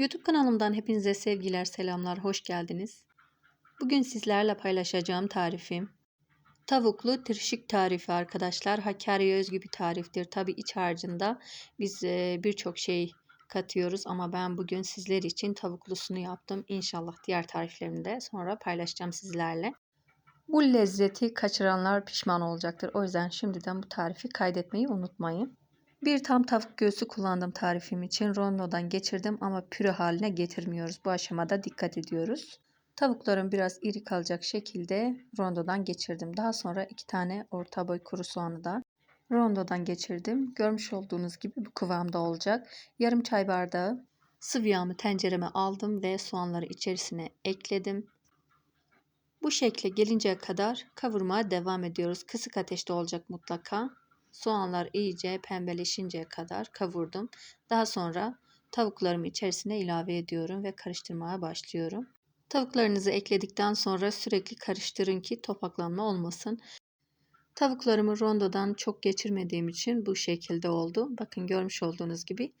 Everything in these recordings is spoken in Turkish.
YouTube kanalımdan hepinize sevgiler, selamlar, hoş geldiniz. Bugün sizlerle paylaşacağım tarifim tavuklu tirşik tarifi arkadaşlar. Hakkari'ye özgü bir tariftir. Tabi iç harcında biz e, birçok şey katıyoruz ama ben bugün sizler için tavuklusunu yaptım. İnşallah diğer tariflerimi de sonra paylaşacağım sizlerle. Bu lezzeti kaçıranlar pişman olacaktır. O yüzden şimdiden bu tarifi kaydetmeyi unutmayın. Bir tam tavuk göğsü kullandım tarifim için. Rondodan geçirdim ama püre haline getirmiyoruz. Bu aşamada dikkat ediyoruz. Tavuklarım biraz iri kalacak şekilde rondodan geçirdim. Daha sonra iki tane orta boy kuru soğanı da rondodan geçirdim. Görmüş olduğunuz gibi bu kıvamda olacak. Yarım çay bardağı sıvı yağımı tencereme aldım ve soğanları içerisine ekledim. Bu şekle gelinceye kadar kavurmaya devam ediyoruz. Kısık ateşte olacak mutlaka. Soğanlar iyice pembeleşinceye kadar kavurdum. Daha sonra tavuklarımı içerisine ilave ediyorum ve karıştırmaya başlıyorum. Tavuklarınızı ekledikten sonra sürekli karıştırın ki topaklanma olmasın. Tavuklarımı rondodan çok geçirmediğim için bu şekilde oldu. Bakın görmüş olduğunuz gibi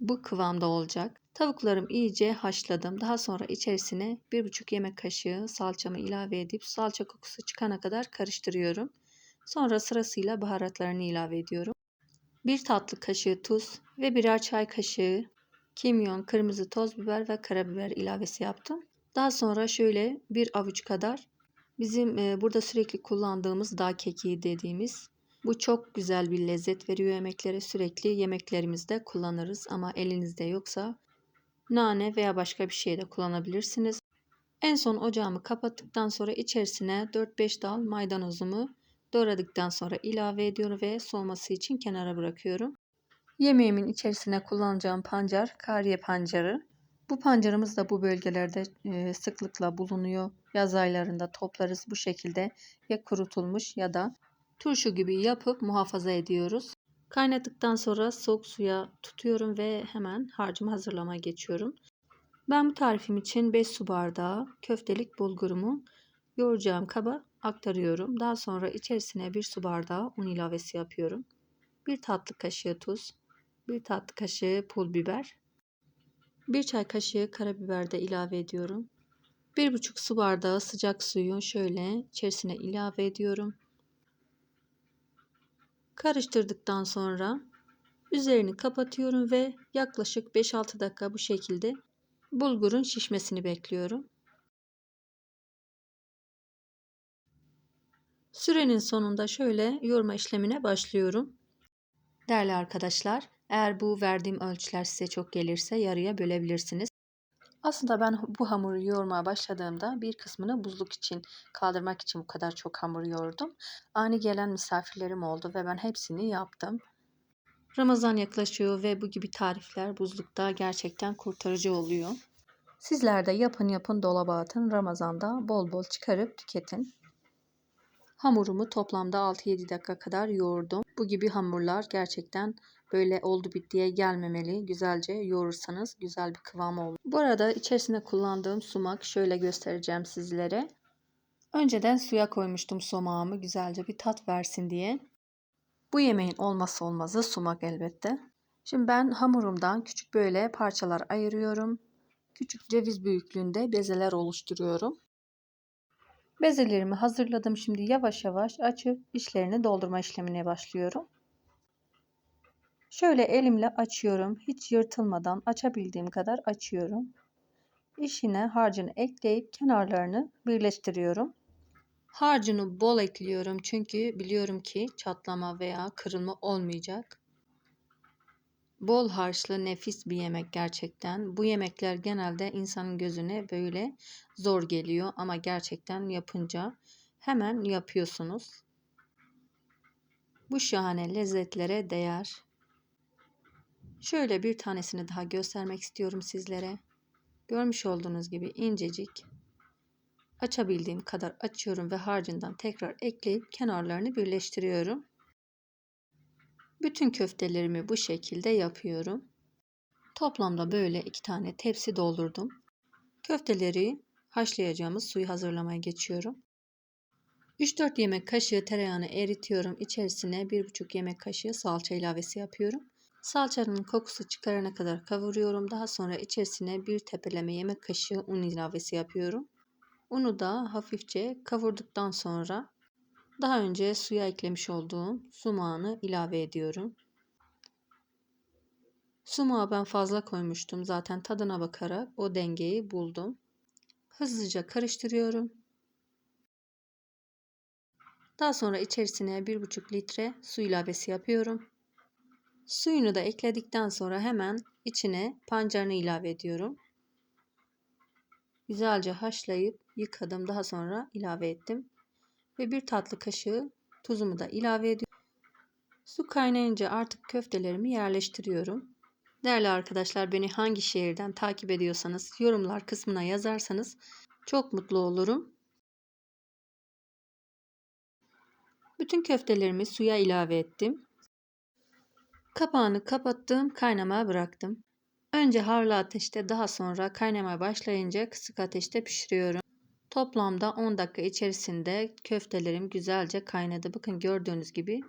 bu kıvamda olacak. Tavuklarım iyice haşladım. Daha sonra içerisine 1,5 yemek kaşığı salçamı ilave edip salça kokusu çıkana kadar karıştırıyorum. Sonra sırasıyla baharatlarını ilave ediyorum. 1 tatlı kaşığı tuz ve birer çay kaşığı kimyon, kırmızı toz biber ve karabiber ilavesi yaptım. Daha sonra şöyle bir avuç kadar bizim e, burada sürekli kullandığımız dağ kekiği dediğimiz bu çok güzel bir lezzet veriyor yemeklere. Sürekli yemeklerimizde kullanırız ama elinizde yoksa nane veya başka bir şey de kullanabilirsiniz. En son ocağımı kapattıktan sonra içerisine 4-5 dal maydanozumu doğradıktan sonra ilave ediyorum ve soğuması için kenara bırakıyorum. Yemeğimin içerisine kullanacağım pancar kariye pancarı. Bu pancarımız da bu bölgelerde e, sıklıkla bulunuyor. Yaz aylarında toplarız bu şekilde ya kurutulmuş ya da turşu gibi yapıp muhafaza ediyoruz. Kaynattıktan sonra soğuk suya tutuyorum ve hemen harcımı hazırlamaya geçiyorum. Ben bu tarifim için 5 su bardağı köftelik bulgurumu yoğuracağım kaba aktarıyorum. Daha sonra içerisine 1 su bardağı un ilavesi yapıyorum. 1 tatlı kaşığı tuz, 1 tatlı kaşığı pul biber, 1 çay kaşığı karabiber de ilave ediyorum. 1,5 su bardağı sıcak suyu şöyle içerisine ilave ediyorum. Karıştırdıktan sonra üzerini kapatıyorum ve yaklaşık 5-6 dakika bu şekilde bulgurun şişmesini bekliyorum. Sürenin sonunda şöyle yoğurma işlemine başlıyorum. Değerli arkadaşlar, eğer bu verdiğim ölçüler size çok gelirse yarıya bölebilirsiniz. Aslında ben bu hamuru yoğurmaya başladığımda bir kısmını buzluk için kaldırmak için bu kadar çok hamur yoğurdum. Ani gelen misafirlerim oldu ve ben hepsini yaptım. Ramazan yaklaşıyor ve bu gibi tarifler buzlukta gerçekten kurtarıcı oluyor. Sizler de yapın yapın dolaba atın. Ramazanda bol bol çıkarıp tüketin. Hamurumu toplamda 6-7 dakika kadar yoğurdum. Bu gibi hamurlar gerçekten böyle oldu bittiye gelmemeli. Güzelce yoğurursanız güzel bir kıvam olur. Bu arada içerisine kullandığım sumak şöyle göstereceğim sizlere. Önceden suya koymuştum somağımı güzelce bir tat versin diye. Bu yemeğin olmazsa olmazı sumak elbette. Şimdi ben hamurumdan küçük böyle parçalar ayırıyorum. Küçük ceviz büyüklüğünde bezeler oluşturuyorum. Bezelerimi hazırladım. Şimdi yavaş yavaş açıp içlerini doldurma işlemine başlıyorum. Şöyle elimle açıyorum. Hiç yırtılmadan açabildiğim kadar açıyorum. İşine harcını ekleyip kenarlarını birleştiriyorum. Harcını bol ekliyorum çünkü biliyorum ki çatlama veya kırılma olmayacak. Bol harçlı nefis bir yemek gerçekten. Bu yemekler genelde insanın gözüne böyle zor geliyor ama gerçekten yapınca hemen yapıyorsunuz. Bu şahane lezzetlere değer. Şöyle bir tanesini daha göstermek istiyorum sizlere. Görmüş olduğunuz gibi incecik. Açabildiğim kadar açıyorum ve harcından tekrar ekleyip kenarlarını birleştiriyorum. Bütün köftelerimi bu şekilde yapıyorum. Toplamda böyle iki tane tepsi doldurdum. Köfteleri haşlayacağımız suyu hazırlamaya geçiyorum. 3-4 yemek kaşığı tereyağını eritiyorum. İçerisine 1,5 yemek kaşığı salça ilavesi yapıyorum. Salçanın kokusu çıkarana kadar kavuruyorum. Daha sonra içerisine bir tepeleme yemek kaşığı un ilavesi yapıyorum. Unu da hafifçe kavurduktan sonra daha önce suya eklemiş olduğum sumağını ilave ediyorum. Sumağı ben fazla koymuştum. Zaten tadına bakarak o dengeyi buldum. Hızlıca karıştırıyorum. Daha sonra içerisine 1,5 litre su ilavesi yapıyorum. Suyunu da ekledikten sonra hemen içine pancarını ilave ediyorum. Güzelce haşlayıp yıkadım. Daha sonra ilave ettim. Ve bir tatlı kaşığı tuzumu da ilave ediyorum. Su kaynayınca artık köftelerimi yerleştiriyorum. Değerli arkadaşlar beni hangi şehirden takip ediyorsanız yorumlar kısmına yazarsanız çok mutlu olurum. Bütün köftelerimi suya ilave ettim. Kapağını kapattım, kaynamaya bıraktım. Önce harlı ateşte daha sonra kaynamaya başlayınca kısık ateşte pişiriyorum. Toplamda 10 dakika içerisinde köftelerim güzelce kaynadı. Bakın gördüğünüz gibi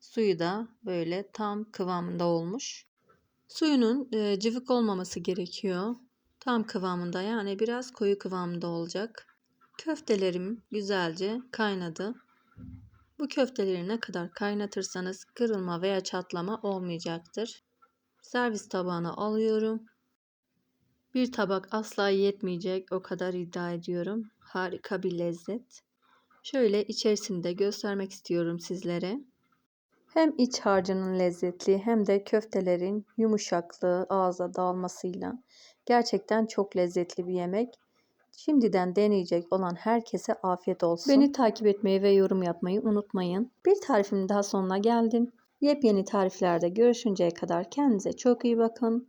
suyu da böyle tam kıvamında olmuş. Suyunun e, cıvık olmaması gerekiyor. Tam kıvamında yani biraz koyu kıvamında olacak. Köftelerim güzelce kaynadı. Bu köfteleri ne kadar kaynatırsanız kırılma veya çatlama olmayacaktır. Servis tabağına alıyorum. Bir tabak asla yetmeyecek o kadar iddia ediyorum. Harika bir lezzet. Şöyle içerisinde göstermek istiyorum sizlere. Hem iç harcının lezzetli hem de köftelerin yumuşaklığı ağza dağılmasıyla gerçekten çok lezzetli bir yemek. Şimdiden deneyecek olan herkese afiyet olsun. Beni takip etmeyi ve yorum yapmayı unutmayın. Bir tarifimin daha sonuna geldim. Yepyeni tariflerde görüşünceye kadar kendinize çok iyi bakın.